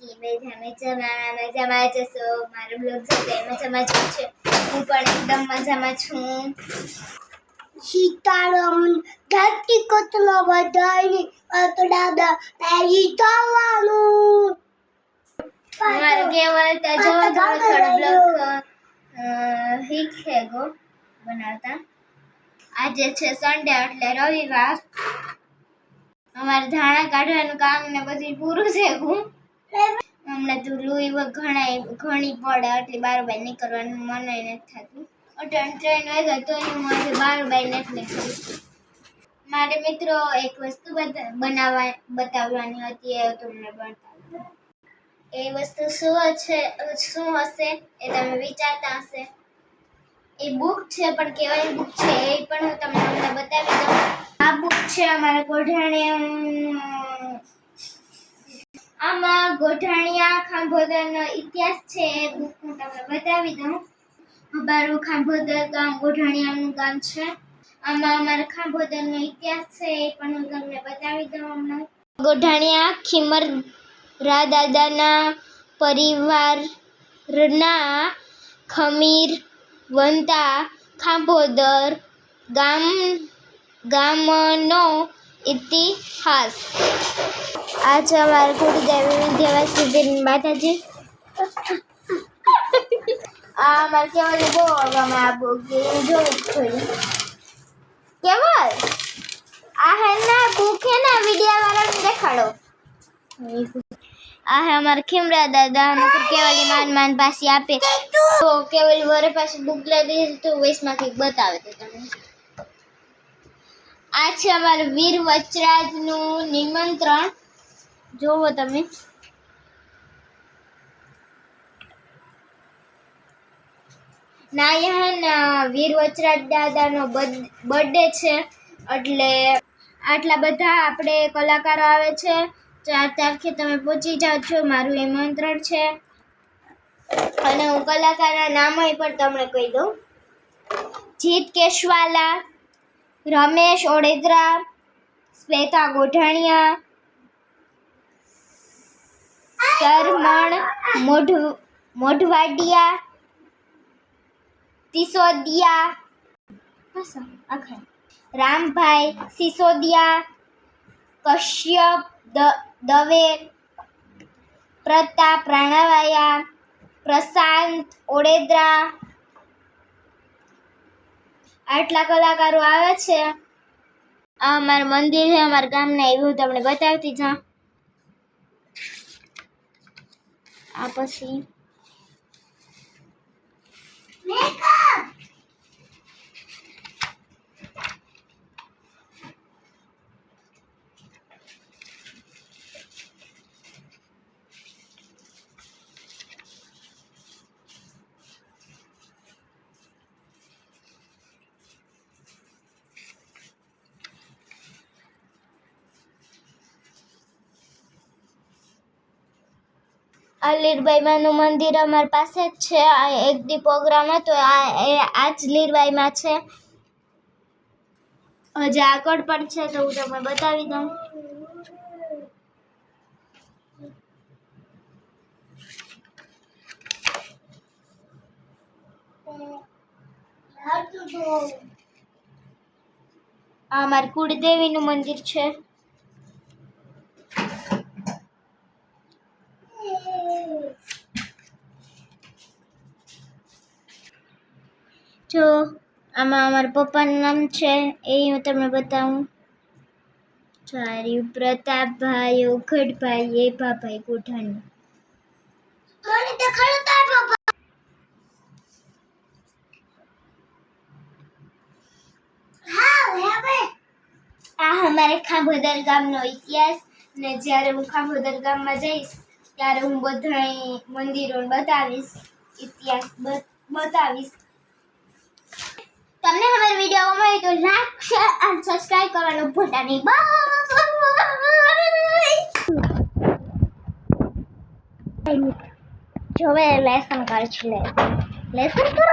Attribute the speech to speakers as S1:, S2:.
S1: મજામાં મજામાં જશો. મારો બ્લોગ સાથે મજામાં જ છે. હું પણ એકદમ મજામાં છું.
S2: સીતારામ ધરતી કતલો બધાની તો દાદા પેલી થવાનું
S1: અમારે કેવલ તો જો થોડો થોડો બ્લોગ છે ગો બનાવતા. આજે છે સન્ડે એટલે રવિવાર. અમારે ધાણા કાઢવાનું કામ ને બધું પૂરું છે હું હમણાં તો લુઈ ઘણા ઘણી પડે. એટલે બાર બાર નીકળવાનું મન નથી થતું. અટણ ટ્રેન વાગ્યા તો હું આજે બાર બાર નથી નીકળી. મારે મિત્રો એક વસ્તુ બનાવવા બતાવવાની હતી, એ તમને બતાવું. એ વસ્તુ શું છે શું હશે એ તમે વિચારતા હશે. એ બુક છે, પણ કેવાય બુક છે, એ પણ હું તમને બતાવી દઉં. આ બુક છે અમારા ગોઢાણીયા આમાં ગોઠાણિયા ખાંભોદરનો ઇતિહાસ છે, એ બુક હું તમને બતાવી દઉં. અમારું ખાંભોદર ગામ ગોઠાણિયાનું ગામ છે. આમાં અમારા ખાંભોદરનો ઇતિહાસ છે, એ પણ હું તમને બતાવી દઉં હમણાં. ગોઢાણીયા ખીમર રા દાદાના પરિવારના ખમીર વંતા ખાંભોદર ગામ ગામનો ઇતિહાસ. આ છે અમારા વિદ્યાવાસ સુધી માતાજી. આ અમારે કેવલ બહુ ગમે આ બુક જોવું જોઈએ કેવલ આ હે ના બુક હે ના વિડિયા વાળાને દેખાડો. આ હે અમારા ખીમરા દાદા નકર કેવલી માન માન પાછી આપે. તો કેવલી વરે પાછી બુક લઈ દીધી તો વૈસમાંથી બતાવે તો તમે આ છે અમારું વીર વચરાજનું નિમંત્રણ. જોવો તમે. નાયહન વીર વચરાજ દાદાનો બર્થડે છે, એટલે આટલા બધા આપણે કલાકારો આવે છે. ચાર તારીખે તમે પહોંચી જાઓ છો, મારું નિમંત્રણ છે. અને હું કલાકારના નામો પણ તમને કહી દઉં. જીત કેશવાલા રમેશ ઓડેદરા શ્વેતા ગોઢાણીયા સરમણ મોઢ મોઢવાડિયા સિસોદિયા બસ આખા રામભાઈ સિસોદિયા કશ્યપ દ- દવે પ્રતાપ રાણાવાયા પ્રશાંત ઓડેદરા આટલા કલાકારો આવે છે? આ અમારું મંદિર છે, અમારા ગામના એવું તમને બતાવતી જા આ પછી આ લીરબાઈમાનું મંદિર અમારી પાસે જ છે. એક દી પ્રોગ્રામ હતો. આ એ આ જ લીરબાઈમાં છે. હજી આગળ પણ છે તો હું તમને બતાવી દઉં. આ અમારી કુળદેવીનું મંદિર છે. જો આમાં અમારા પપ્પાનું નામ છે એ હું તમને બતાવું. ચાર્યું પ્રતાપભાઈ ઓખડભાઈ એ ભાભાઈ કોઠાણી આ અમારે ખાંભોદર ગામનો ઇતિહાસ ને જ્યારે હું ખાંભોદર ગામમાં જઈશ ત્યારે હું બધાય મંદિરો બતાવીશ, ઇતિહાસ બતાવીશ. તમને અમારો વીડિયો ગમે તો લાઈક શેર અને સબસ્ક્રાઇબ કરવાનું ભૂલતા નહીં. બાય જોવે લેસન કરે છે લેસન કરો